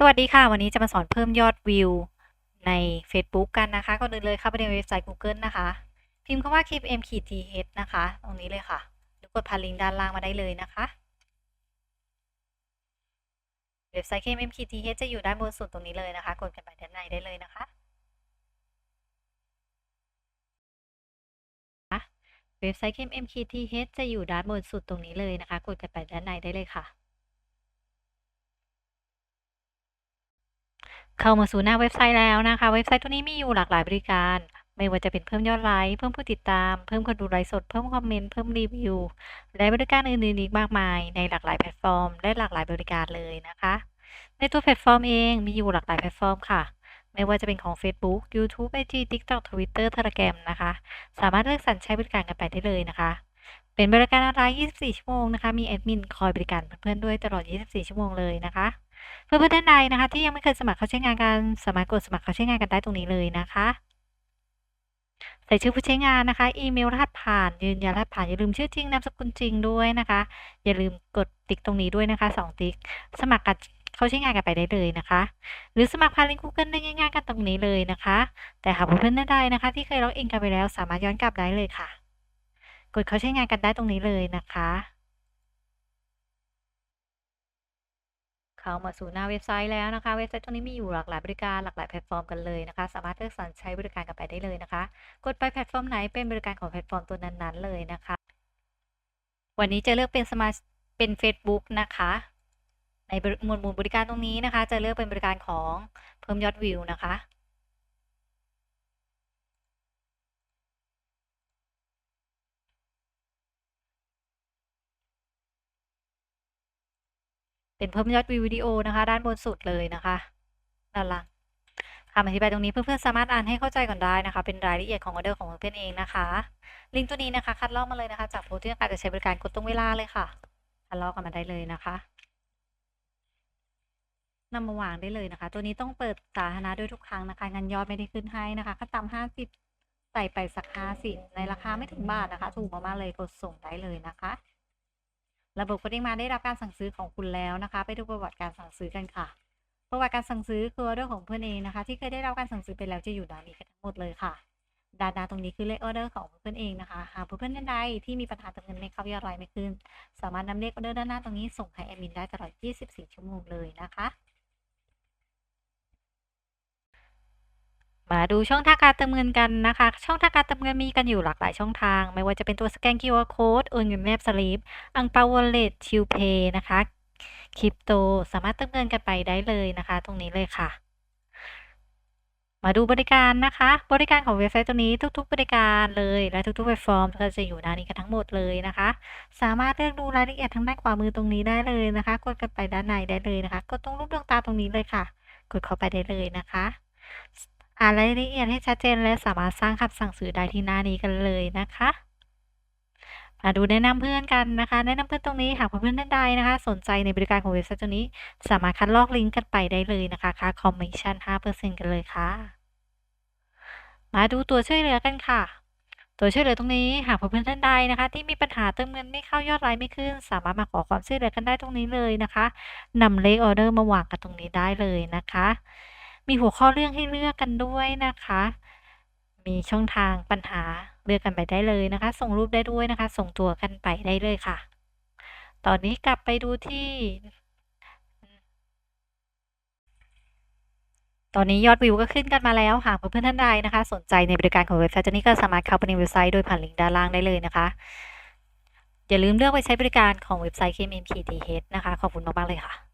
สวัสดีค่ะ วันนี้จะมาสอนเพิ่มยอดวิวใน Facebook กันนะคะก่อนอื่นเลยเข้าไปในเว็บไซต์ Google นะคะ พิมพ์คำว่า keep m th นะคะ ตรงนี้เลยค่ะหรือกดผ่านลิงก์ด้านล่างมาได้เลยนะคะ เว็บไซต์ keep m th จะอยู่ด้านบนสุดตรงนี้เลยนะคะ กดกันไปด้านในได้เลยนะคะ เว็บไซต์ keep m th จะอยู่ด้านบนสุดตรงนี้เลยนะคะ กดกันไปด้านในได้เลยค่ะ เข้ามาสู่หน้าเว็บไซต์แล้วนะคะ เว็บไซต์ตัวนี้มีอยู่หลากหลายบริการ ไม่ว่าจะเป็นเพิ่มยอดไลค์ เพิ่มผู้ติดตาม เพิ่มคนดูไลฟ์สด เพิ่มคอมเมนต์ เพิ่มรีวิว และบริการอื่นๆอีกมากมาย ในหลากหลายแพลตฟอร์ม และหลากหลายบริการเลยนะคะ ในตัวแพลตฟอร์มเองมีอยู่หลากหลายแพลตฟอร์มค่ะ ไม่ว่าจะเป็นของ Facebook YouTube IG TikTok Twitter Telegram นะคะ สามารถเลือกสรรใช้บริการกันไปได้เลยนะคะเป็นบริการออนไลน์ 24 ชั่วโมงนะคะ มีแอดมินคอยบริการเพื่อนๆด้วยตลอด 24 ชั่วโมงเลยนะคะ เพื่อนๆท่านใดนะคะ ที่ยังไม่เคยสมัครเข้าใช้งานกันสามารถกดสมัครเข้าใช้งานกันได้ตรงนี้เลยนะคะ ใส่ชื่อผู้ใช้งานนะคะ อีเมลรหัสผ่าน ยืนยันรหัสผ่านอย่าลืมชื่อจริงนามสกุลจริงด้วยนะคะ อย่าลืมกดติ๊กตรงนี้ด้วยนะคะ2ติ๊กสมัครกันเข้าใช้งานกันไปได้เลยนะคะ หรือสมัครผ่านลิงก์ Google ได้ง่ายๆกันตรงนี้เลยนะคะ แต่หากเพื่อนๆท่านใดนะคะ ที่เคยล็อกอินกันไปแล้วสามารถย้อนกลับได้เลยค่ะ กดเข้าใช้งานกันได้ตรงนี้เลยนะคะ เข้ามาสู่หน้าเว็บไซต์แล้วนะคะ เว็บไซต์ตรงนี้มีอยู่หลากหลายบริการหลากหลายแพลตฟอร์มกันเลยนะคะ สามารถเลือกสรรใช้บริการกันไปได้เลยนะคะ กดไปแพลตฟอร์มไหนเป็นบริการของแพลตฟอร์มตัวนั้นๆเลยนะคะ วันนี้จะเลือกเป็นสมาเป็น Facebook นะคะ ในหมวดหมู่บริการตรงนี้นะคะ จะเลือกเป็นบริการของเพิ่มยอดวิวนะคะ เป็นเพิ่มยอดวิววิดีโอนะคะ ด้านบนสุดเลยนะคะด้านล่างคำอธิบายตรงนี้เพื่อนๆสามารถอ่านให้เข้าใจก่อนได้นะคะ เป็นรายละเอียดของออเดอร์ของเพื่อนๆเองนะคะ ลิงก์ตัวนี้นะคะ คัดลอกมาเลยนะคะ จากโพสต์ที่ต้องการจะใช้บริการกดตรงเวลาเลยค่ะ คัดลอกกันมาได้เลยนะคะนำมาวางได้เลยนะคะ ตัวนี้ต้องเปิดสาธารณะด้วยทุกครั้งนะคะเงั้นยอดไม่ได้ขึ้นให้นะคะขั้นต่ำห้าสิบใส่ไปสักห้าสิบในราคาไม่ถึงบาทนะคะ ถูกมากๆเลยกดส่งได้เลยนะคะ ระบบก็ได้มาได้รับการสั่งซื้อของคุณแล้วนะคะ ไปดูประวัติการสั่งซื้อกันค่ะ ประวัติการสั่งซื้อคือออเดอร์ของเพื่อนเองนะคะ ที่เคยได้รับการสั่งซื้อไปแล้วจะอยู่ด้านนี้กันทั้งหมดเลยค่ะดาดาตรงนี้คือเลขออเดอร์ของเพื่อนเองนะคะ หากเพื่อนๆท่านใดที่มีปัญหาเติมเงินไม่เข้ายอดไลน์ไม่ขึ้น สามารถนำเลขออเดอร์ด้านหน้าตรงนี้ส่งให้แอดมินได้ตลอด 24 ชั่วโมงเลยนะคะ มาดูช่องทางการเติมเงินกันนะคะ ช่องทางการเติมเงินมีกันอยู่หลากหลายช่องทาง ไม่ว่าจะเป็นตัวสแกน QR Code โอนเงินแนบสลิปอังเปาวอลเล็ตชิวเพย์นะคะคริปโตสามารถเติมเงินกันไปได้เลยนะคะ ตรงนี้เลยค่ะ มาดูบริการนะคะ บริการของเว็บไซต์ตัวนี้ทุก ๆ บริการเลยและทุกๆแพลตฟอร์มก็จะอยู่ด้านนี้กันทั้งหมดเลยนะคะ สามารถเลือกดูรายละเอียดทางด้านขวามือตรงนี้ได้เลยนะคะ กดกันไปด้านในได้เลยนะคะกดตรงรูปดวงตาตรงนี้เลยค่ะ กดเข้าไปได้เลยนะคะ อ่านรายละเอียดให้ชัดเจนและสามารถสร้างคำสั่งซื้อได้ที่หน้านี้กันเลยนะคะ มาดูแนะนำเพื่อนกันนะคะ แนะนำเพื่อนตรงนี้หากเพื่อนท่านใดนะคะ สนใจในบริการของเว็บไซต์ตัวนี้ สามารถคัดลอกลิงก์กันไปได้เลยนะคะค่าคอมมิชชั่น5%กันเลยค่ะ มาดูตัวช่วยเหลือกันค่ะตัวช่วยเหลือตรงนี้หากเพื่อนท่านใดนะคะ ที่มีปัญหาเติมเงินไม่เข้ายอดไลน์ไม่ขึ้น สามารถมาขอความช่วยเหลือกันได้ตรงนี้เลยนะคะนำเลขออเดอร์มาวางกันตรงนี้ได้เลยนะคะ มีหัวข้อเรื่องให้เลือกกันด้วยนะคะ มีช่องทางปัญหาเลือกกันไปได้เลยนะคะ ส่งรูปได้ด้วยนะคะ ส่งตัวกันไปได้เลยค่ะ ตอนนี้กลับไปดูที่ ตอนนี้ยอดวิวก็ขึ้นกันมาแล้วหากเพื่อนๆท่านใดนะคะ สนใจในบริการของเว็บไซต์ตัวนี้ก็สามารถเข้าไปในเว็บไซต์โดยผ่านลิงก์ด้านล่างได้เลยนะคะ อย่าลืมเลือกไปใช้บริการของเว็บไซต์ KMPTH นะคะ ขอบคุณมากๆเลยค่ะ